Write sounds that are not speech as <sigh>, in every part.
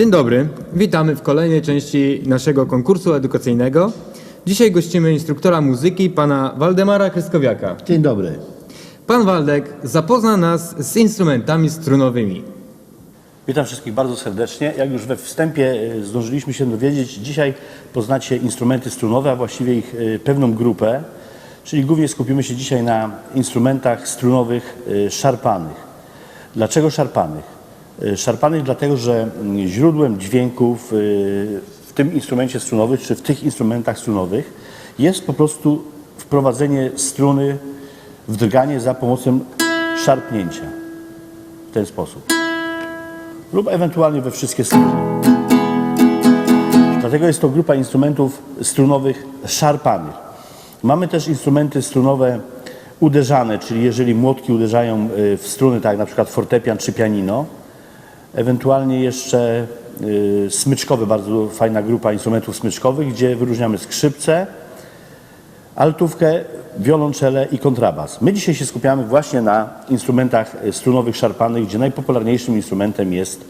Dzień dobry, witamy w kolejnej części naszego konkursu edukacyjnego. Dzisiaj gościmy instruktora muzyki, pana Waldemara Kryskowiaka. Dzień dobry. Pan Waldek zapozna nas z instrumentami strunowymi. Witam wszystkich bardzo serdecznie. Jak już we wstępie e, zdążyliśmy się dowiedzieć, dzisiaj poznacie instrumenty strunowe, a właściwie ich e, pewną grupę, czyli głównie skupimy się dzisiaj na instrumentach strunowych e, szarpanych. Dlaczego szarpanych? E, Szarpanych dlatego, że mm, źródłem dźwięków e, w tym instrumencie strunowym, czy w tych instrumentach strunowych jest po prostu wprowadzenie struny w drganie za pomocą szarpnięcia w ten sposób lub ewentualnie we wszystkie strony. Dlatego jest to grupa instrumentów strunowych szarpanych. Mamy też instrumenty strunowe uderzane, czyli jeżeli młotki uderzają y, w struny, tak jak na przykład fortepian czy pianino, ewentualnie jeszcze y, smyczkowe, bardzo fajna grupa instrumentów smyczkowych, gdzie wyróżniamy skrzypce, altówkę, wiolonczele i kontrabas. My dzisiaj się skupiamy właśnie na instrumentach e, strunowych szarpanych, gdzie najpopularniejszym instrumentem jest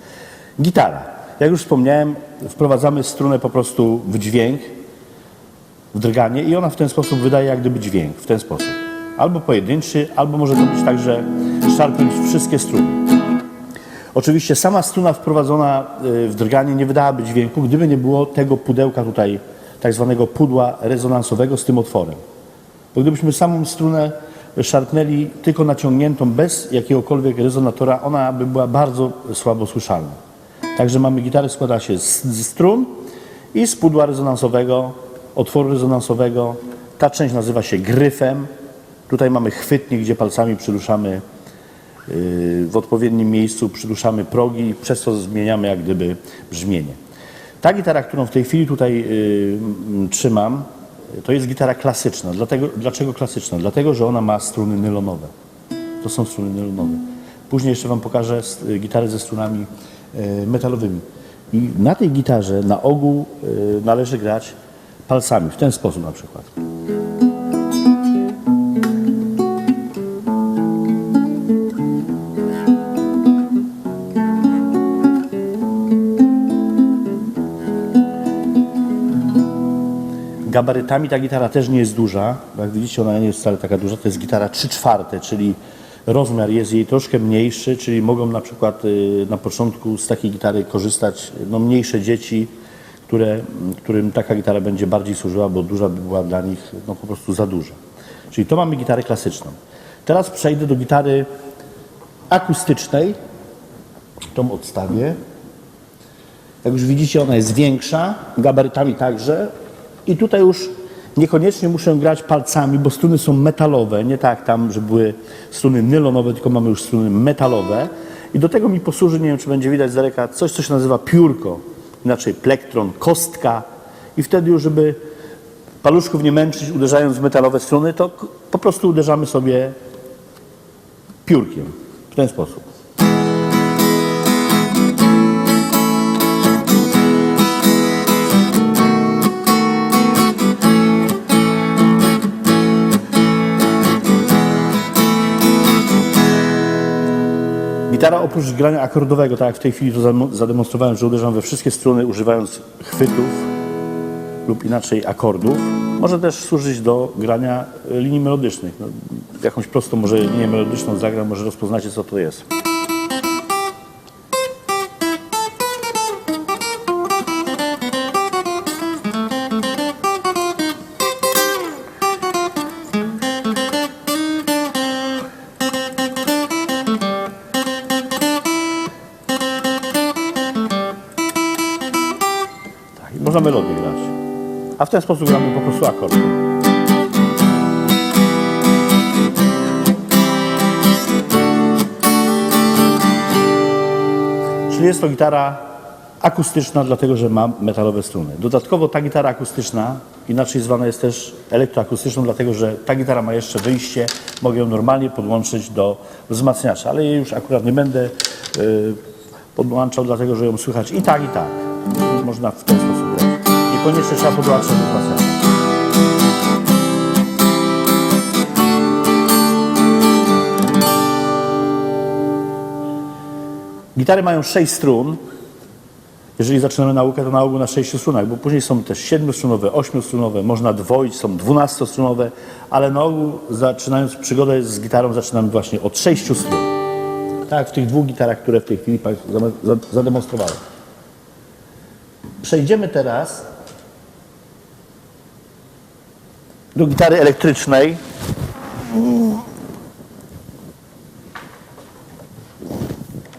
gitara. Jak już wspomniałem, wprowadzamy strunę po prostu w dźwięk, w drganie i ona w ten sposób wydaje jak gdyby dźwięk, w ten sposób. Albo pojedynczy, albo może to być tak, że szarpnąć wszystkie struny. Oczywiście sama struna wprowadzona y, w drganie nie wydałaby dźwięku, gdyby nie było tego pudełka tutaj, tak zwanego pudła rezonansowego z tym otworem. Bo gdybyśmy samą strunę szarpnęli tylko naciągniętą, bez jakiegokolwiek rezonatora, ona by była bardzo słabo słyszalna. Także mamy gitarę, składa się z, z strun i z pudła rezonansowego, otworu rezonansowego. Ta część nazywa się gryfem. Tutaj mamy chwytnik, gdzie palcami przyruszamy w odpowiednim miejscu, przyruszamy progi przez to zmieniamy jak gdyby brzmienie. Ta gitara, którą w tej chwili tutaj mm, trzymam, to jest gitara klasyczna. Dlatego, dlaczego klasyczna? Dlatego, że ona ma struny nylonowe. To są struny nylonowe. Później jeszcze Wam pokażę gitarę ze strunami metalowymi. I na tej gitarze na ogół należy grać palcami, w ten sposób na przykład. Gabarytami ta gitara też nie jest duża. Jak widzicie, ona nie jest wcale taka duża. To jest gitara 3 czwarte, czyli rozmiar jest jej troszkę mniejszy, czyli mogą na przykład y, na początku z takiej gitary korzystać no, mniejsze dzieci, które, którym taka gitara będzie bardziej służyła, bo duża by była dla nich no, po prostu za duża. Czyli to mamy gitarę klasyczną. Teraz przejdę do gitary akustycznej. Tą odstawię. Jak już widzicie, ona jest większa, gabarytami także. I tutaj już niekoniecznie muszę grać palcami, bo struny są metalowe, nie tak tam, że były struny nylonowe, tylko mamy już struny metalowe. I do tego mi posłuży, nie wiem czy będzie widać z daleka, coś, co się nazywa piórko, inaczej plektron, kostka. I wtedy już, żeby paluszków nie męczyć, uderzając w metalowe struny, to po prostu uderzamy sobie piórkiem w ten sposób. Gitara oprócz grania akordowego, tak jak w tej chwili to zademonstrowałem, że uderzam we wszystkie struny używając chwytów lub inaczej akordów, może też służyć do grania e, linii melodycznych. No, jakąś prostą może linię melodyczną zagram, może rozpoznacie co to jest. W ten sposób gramy po prostu akord. Czyli jest to gitara akustyczna, dlatego że ma metalowe struny. Dodatkowo ta gitara akustyczna, inaczej zwana jest też elektroakustyczną, dlatego że ta gitara ma jeszcze wyjście, mogę ją normalnie podłączyć do wzmacniacza, ale jej już akurat nie będę y, podłączał, dlatego że ją słychać i tak, i tak. Można w ten sposób grać. Niekoniecznie trzeba podłączać do wzmacniacza. Gitary mają 6 strun jeżeli zaczynamy naukę, to na ogół na sześciu strunach, bo później są też siedmiostrunowe, ośmiostrunowe, można dwoić, są dwunastostrunowe, ale na ogół zaczynając przygodę z gitarą zaczynamy właśnie od sześciu strun. Tak w tych dwóch gitarach, które w tej chwili Państwu zademonstrowałem. Przejdziemy teraz do gitary elektrycznej.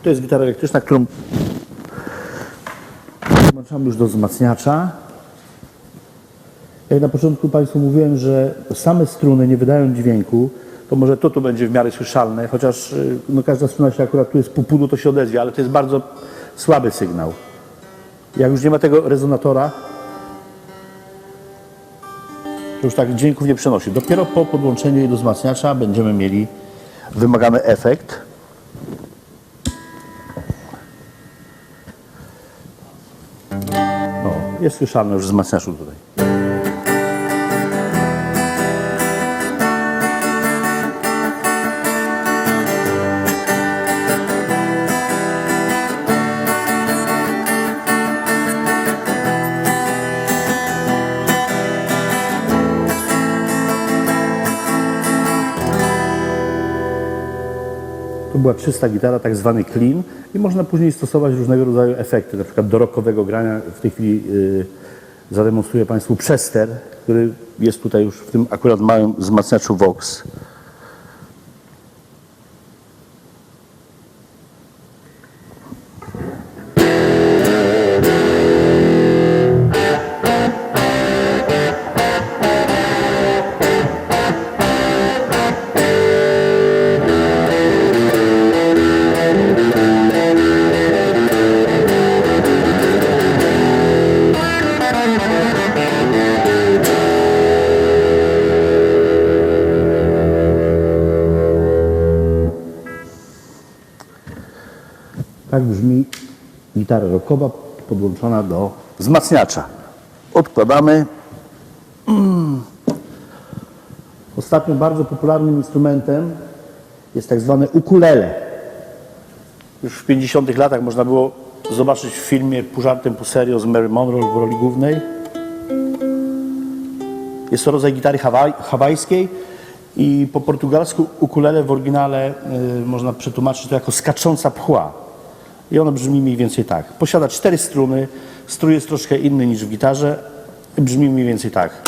To jest gitara elektryczna, którą włączamy już do wzmacniacza. Jak na początku Państwu mówiłem, że same struny nie wydają dźwięku, to może to tu będzie w miarę słyszalne, chociaż y, no, każda struna się akurat tu jest pół pudu, to się odezwie, ale to jest bardzo słaby sygnał. Jak już nie ma tego rezonatora, to już tak dźwięków nie przenosi. Dopiero po podłączeniu jej do wzmacniacza będziemy mieli wymagany efekt. O, jest słyszalne już w wzmacniaczu tutaj. To była czysta gitara, tak zwany clean i można później stosować różnego rodzaju efekty, na przykład do rockowego grania. W tej chwili yy, zademonstruję Państwu przester, który jest tutaj już w tym akurat małym wzmacniaczu Vox. Tak brzmi gitara rockowa podłączona do wzmacniacza. Odkładamy. <clears throat> Ostatnio bardzo popularnym instrumentem jest tak zwane ukulele. Już w 50 latach można było zobaczyć w filmie Pół żartem, pół serio z Mary Monroe w roli głównej. Jest to rodzaj gitary hawaj, hawajskiej i po portugalsku ukulele w oryginale y, można przetłumaczyć to jako skacząca pchła. I ono brzmi mniej więcej tak. Posiada cztery struny, strój jest troszkę inny niż w gitarze, brzmi mniej więcej tak.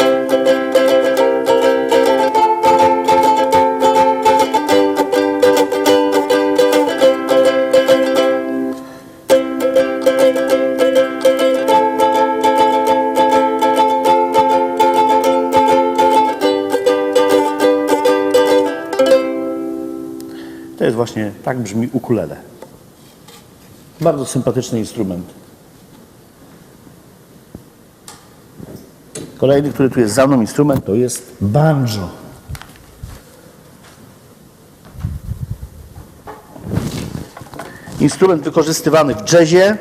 To jest właśnie, tak brzmi ukulele. Bardzo sympatyczny instrument. Kolejny, który tu jest za mną instrument, to jest banjo. Instrument wykorzystywany w jazzie,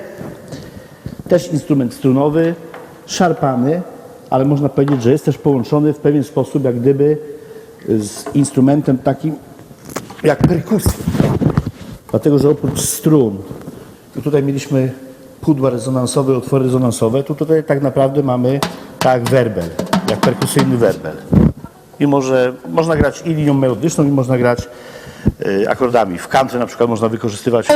też instrument strunowy, szarpany, ale można powiedzieć, że jest też połączony w pewien sposób, jak gdyby z instrumentem takim jak perkusja. Dlatego, że oprócz strun, tutaj mieliśmy pudła rezonansowe, otwory rezonansowe, tu tutaj tak naprawdę mamy tak werbel, jak perkusyjny werbel. I może, można grać i linią melodyczną, i można grać y, akordami. W country na przykład można wykorzystywać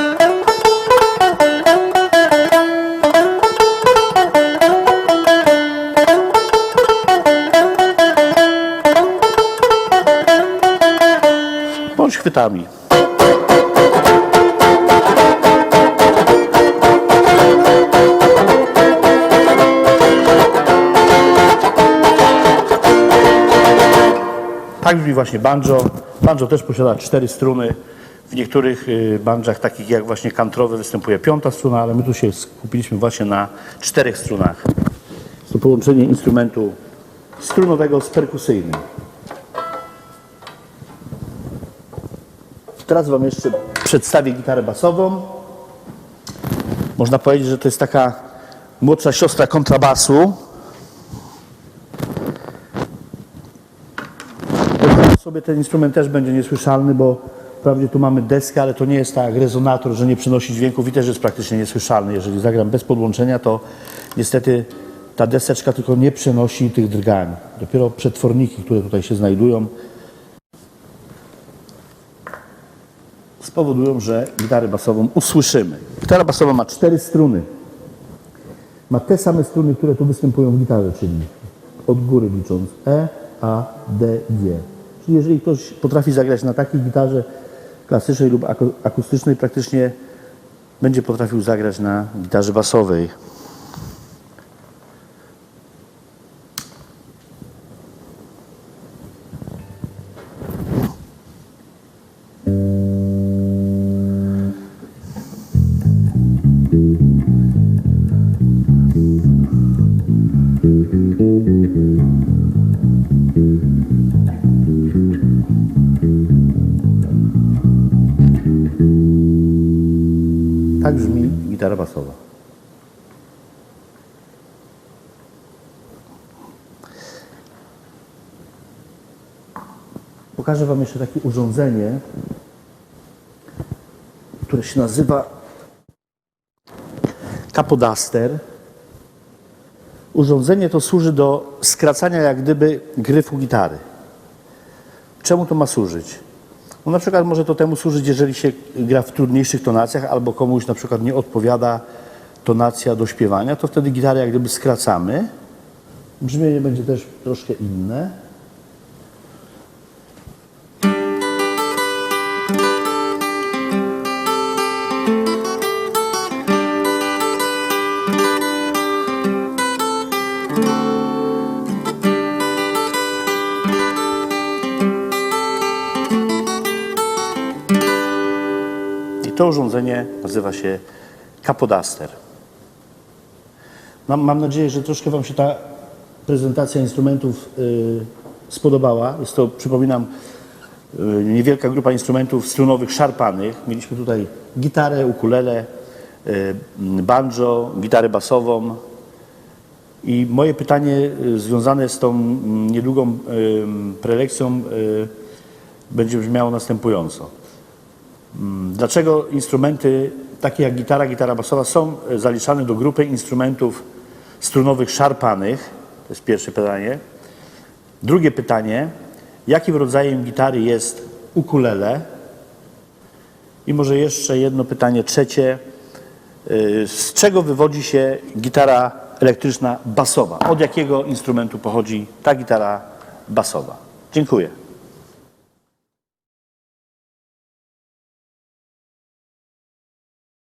bądź chwytami. Tak brzmi właśnie banjo. Banjo też posiada cztery struny. W niektórych y, banjach, takich jak właśnie kantrowy, występuje piąta struna, ale my tu się skupiliśmy właśnie na czterech strunach. Jest to połączenie instrumentu strunowego z perkusyjnym. Teraz Wam jeszcze przedstawię gitarę basową. Można powiedzieć, że to jest taka młodsza siostra kontrabasu. Sobie ten instrument też będzie niesłyszalny, bo Wprawdzie tu mamy deskę, ale to nie jest tak rezonator, że nie przynosi dźwięków i też jest praktycznie niesłyszalny. Jeżeli zagram bez podłączenia, to niestety ta deseczka tylko nie przenosi tych drgań. Dopiero przetworniki, które tutaj się znajdują, spowodują, że gitarę basową usłyszymy. Gitara basowa ma cztery struny. Ma te same struny, które tu występują w gitarze, czyli od góry licząc E, A, D, G. Czyli jeżeli ktoś potrafi zagrać na takiej gitarze klasycznej lub aku- akustycznej, praktycznie będzie potrafił zagrać na gitarze basowej. Tak brzmi gitara basowa. Pokażę Wam jeszcze takie urządzenie, które się nazywa kapodaster. Urządzenie to służy do skracania jak gdyby gryfu gitary. Czemu to ma służyć? No na przykład może to temu służyć, jeżeli się gra w trudniejszych tonacjach albo komuś na przykład nie odpowiada tonacja do śpiewania, to wtedy gitarę jak gdyby skracamy. Brzmienie będzie też troszkę inne. Urządzenie nazywa się kapodaster. Mam, mam nadzieję, że troszkę Wam się ta prezentacja instrumentów y, spodobała. Jest to, przypominam, y, niewielka grupa instrumentów strunowych szarpanych. Mieliśmy tutaj gitarę, ukulele, y, banjo, gitarę basową. I moje pytanie y, związane z tą mm, niedługą y, prelekcją y, będzie brzmiało następująco. Dlaczego instrumenty takie jak gitara, gitara basowa są e, zaliczane do grupy instrumentów strunowych szarpanych? To jest pierwsze pytanie. Drugie pytanie, jakim rodzajem gitary jest ukulele? I może jeszcze jedno pytanie trzecie. Y, Z czego wywodzi się gitara elektryczna basowa? Od jakiego instrumentu pochodzi ta gitara basowa? Dziękuję.